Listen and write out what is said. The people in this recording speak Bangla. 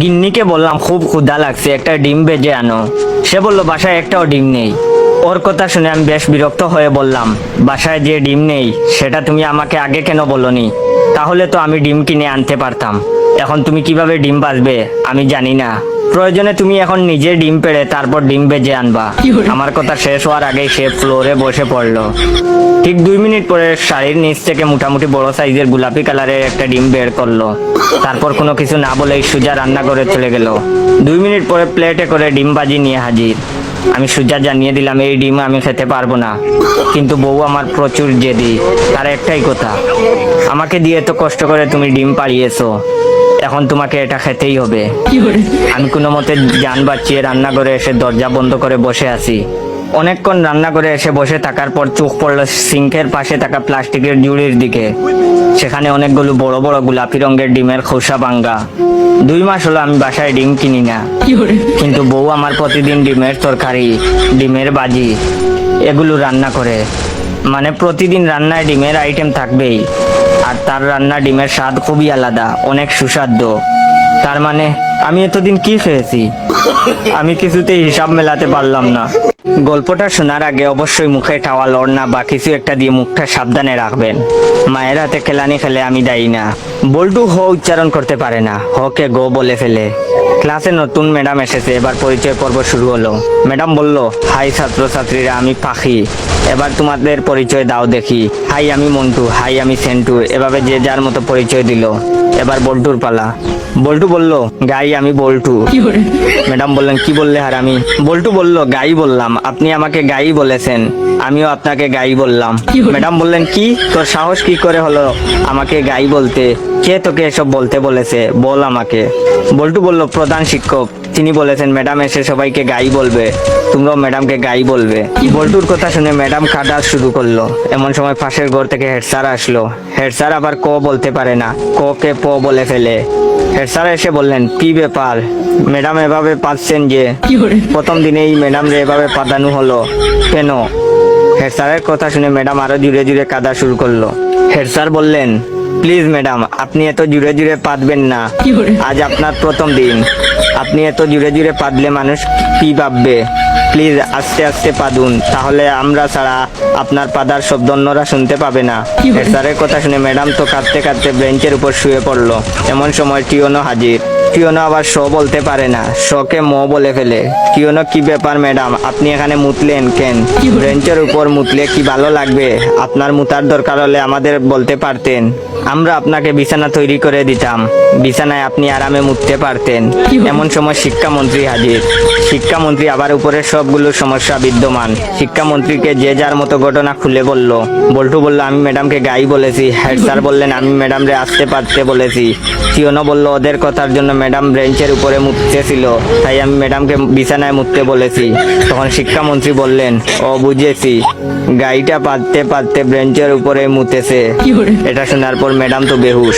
গিন্নিকে বললাম, খুব ক্ষুধা লাগছে, একটা ডিম বেজে আনো। সে বলল, বাসায় একটাও ডিম নেই। ওর কথা শুনে আমি বেশ বিরক্ত হয়ে বললাম, বাসায় যে ডিম নেই, সেটা তুমি আমাকে আগে কেন বলনি? তাহলে তো আমি ডিম কিনে আনতে পারতাম। এখন তুমি কীভাবে ডিম বাজবে আমি জানি না। প্রয়োজনে তুমি এখন নিজে ডিম পেড়ে তারপর ডিম ভেজে আনবা। আমার কথা শেষ হওয়ার আগেই সে ফ্লোরে বসে পড়ল। ঠিক দুই মিনিট পরে শাড়ির নিচ থেকে মোটামুটি বড় সাইজের গোলাপি কালারের একটা ডিম বের করল। তারপর কোনো কিছু না বলেই সুজা রান্না করে চলে গেল। দুই মিনিট পরে প্লেটে করে ডিম ভাজি নিয়ে হাজির। আমি সুজা জানিয়ে দিলাম এই ডিম আমি খেতে পারব না। কিন্তু বউ আমার প্রচুর জেদি তার একটাই কথা আমাকে দিয়ে তো কষ্ট করে তুমি ডিম পাড়িয়েছো এখন তোমাকে এটা খেতেই হবে। আমি কোনো মতে যান বাঁচিয়ে রান্না করে এসে দরজা বন্ধ করে বসে আছি। অনেকক্ষণ রান্না করে এসে বসে থাকার পর চোখ পড়ল সিঙ্কের পাশে থাকা প্লাস্টিকের জুড়ির দিকে। সেখানে অনেকগুলো বড় বড় গোলাপি রঙের ডিমের খোসা ভাঙ্গা। দুই মাস হলো আমি বাসায় ডিম কিনি না। কিন্তু বউ আমার প্রতিদিন ডিমের তরকারি ডিমের বাজি এগুলো রান্না করে। মানে প্রতিদিন রান্নায় ডিমের আইটেম থাকবেই। আর তার রান্না ডিমের স্বাদ খুবই আলাদা অনেক সুস্বাদ্য তার মানে আমি এতদিন কি খেয়েছি? আমি কিছুতেই হিসাব মেলাতে পারলাম না। গল্পটা শোনার আগে অবশ্যই মুখে টাওয়াল, ওড়না বা কিছু একটা দিয়ে মুখটা সাবধানে রাখবেন। মায়ের হাতে খেলানি খেলে আমি দায়ী না। বল্টু হ উচ্চারণ করতে পারে না। হকে গো বলে ফেলে। ক্লাসে নতুন ম্যাডাম এসেছে, এবার পরিচয় পর্ব শুরু হলো। ম্যাডাম বলল, হাই ছাত্রছাত্রীরা, আমি পাখি। এবার তোমাদের পরিচয় দাও দেখি। হাই, আমি মন্টু। হাই, আমি সেন্টু। এভাবে যে যার মতো পরিচয় দিল। এবার বল্টুর পালা। বল্টু বলল গাই আমি বল্টু। ম্যাডাম বললেন কি বললে আর আমি? বল্টু বলল গাই বললাম আপনি আমাকে গাই বলেছেন আমিও আপনাকে গাই বললাম। ম্যাডাম বললেন কি? তোর সাহস কি করে হলো আমাকে গাই বলতে? কে তোকে এসব বলতে বলেছে? বল আমাকে। বল্টু বলল প্রধান শিক্ষক। তিনি বলেছেন ম্যাডাম এসে সবাইকে গাই বলবে। তোমরাও ম্যাডামকে গাই বলবে। বল্টুর কথা শুনে ম্যাডাম কাটা শুরু করল। এমন সময় পাশের ঘর থেকে হেড স্যার আসলো। হেড স্যার আবার ক বলতে পারে না। ক কে প বলে ফেলে। হেড স্যার এসে বললেন কি ব্যাপার? ম্যাডাম এভাবে পাচ্ছেন যে? প্রথম দিনেই ম্যাডাম রে এভাবে পাতানো হলো। কেন? হেড স্যারের কথা শুনে ম্যাডাম আরও জুড়ে জুড়ে কাদা শুরু করল। হেড স্যার বললেন প্লিজ ম্যাডাম আপনি এত জুড়ে জুড়ে পাতবেন না। আজ আপনার প্রথম দিন। আপনি এত জুড়ে জুড়ে পাদলে মানুষ কি ভাববে? প্লিজ আস্তে আস্তে পাদুন। তাহলে আমরা ছাড়া আপনার পাদার শব্দ অন্যরা শুনতে পাবে না। স্যারের কথা শুনে ম্যাডাম তো কাঁদতে কাঁদতে বেঞ্চের উপর শুয়ে পড়ল। এমন সময় টিওনো হাজির। টিওনো আবার শ বলতে পারে না। শকে ম বলে ফেলে। টিওনো কি ব্যাপার, ম্যাডাম? আপনি এখানে মুতলেন কেন? বেঞ্চের উপর মুতলে কি ভালো লাগবে? আপনার মুতার দরকার হলে আমাদের বলতে পারতেন। আমরা আপনাকে বিছানা তৈরি করে দিতাম। বিছানায় আপনি আরামে মুততে পারতেন। এমন সময় শিক্ষামন্ত্রী হাজির। শিক্ষামন্ত্রী আবার উপরে সবগুলো সমস্যা বিদ্যমান। শিক্ষামন্ত্রীকে যে যার মতো ঘটনা খুলে বলল। বল্টু বলল, আমি ম্যাডামকে গাই বলেছি। হেড স্যার বললেন, আমি ম্যাডাম রে আসতে পারতে বলেছি। টিওনো বলল, ওদের কথার জন্য ম্যাডাম ব্রেঞ্চের উপরে মুততেছিল তাই আমি ম্যাডামকে বিছানায় মুততে বলেছি। তখন শিক্ষামন্ত্রী বললেন ও বুঝেছি। গাড়িটা পাততে পাততে ব্রেঞ্চের উপরে মুতেছে। এটা শোনার পর ম্যাডাম তো বেহুশ।